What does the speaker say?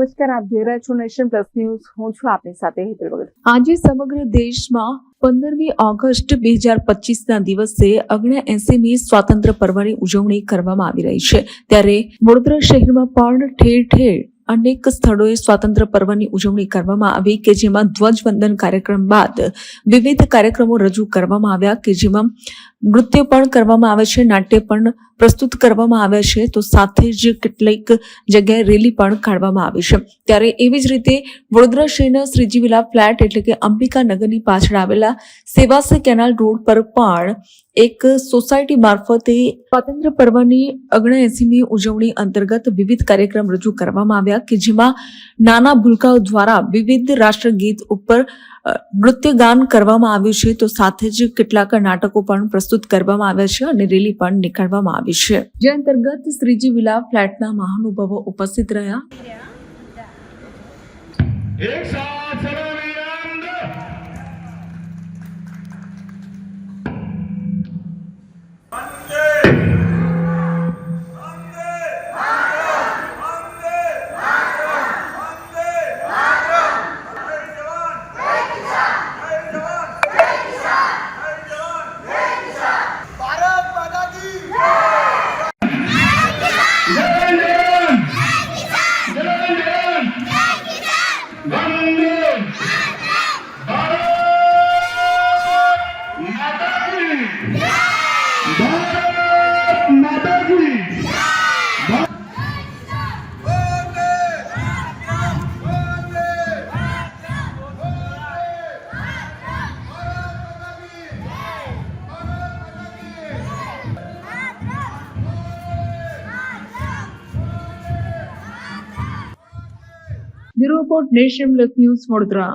નમસ્કાર, આપ જોઈ રહ્યા છો નેશન પ્લસ ન્યૂઝ. હું છું આપની સાથે હેતલ વગર આજે સમગ્ર દેશમાં પંદરમી ઓગસ્ટ બે હજાર પચીસના દિવસે અગ્ન એસીમી સ્વાતંત્ર્ય પર્વની ઉજવણી કરવામાં આવી રહી છે. ત્યારે વડોદરા શહેરમાં પણ ઠેર ઠેર અનેક સ્થળોએ સ્વાતંત્ર્ય પર્વની ઉજવણી કરવામાં આવી કે જેમાં ધ્વજવંદન કાર્યક્રમ બાદ વિવિધ કાર્યક્રમો રજૂ કરવામાં આવ્યા કે જેમાં નૃત્ય પણ કરવામાં આવે છે, નાટ્ય પણ પ્રસ્તુત કરવામાં આવે છે, તો સાથે જ કેટલીક જગ્યાએ રેલી પણ કાઢવામાં આવી છે. ત્યારે એવી જ રીતે વડોદરા શહેરના શ્રીજી વિલા ફ્લેટ એટલે કે અંબિકા નગરની પાછળ આવેલા સેવાસે કેનાલ રોડ પર પણ એક સોસાયટી મારફતે સ્વાતંત્ર્ય પર્વની ઓગણએસીમી ઉજવણી અંતર્ગત વિવિધ કાર્યક્રમ રજૂ કરવામાં આવ્યા કે જેમાં નાના ભૂલકાઓ દ્વારા વિવિધ રાષ્ટ્રગીત ઉપર નૃત્ય ગાન કરવામાં આવ્યું છે, તો સાથે જ કેટલાક નાટકો પણ પ્રસ્તુત કરવામાં આવ્યા છે અને રેલી પણ નીકળવામાં આવી છે. જે અંતર્ગત શ્રીજી વિલા ફ્લેટના મહાનુભાવો ઉપસ્થિત રહ્યા એક સાથ ચલો વીરાંગ ભારત માતા કી જય જવાન જય જવાન વંદે ભારત માતા કી ભારત માતા કી વંદે વંદે bureau nation plus news Vadodara.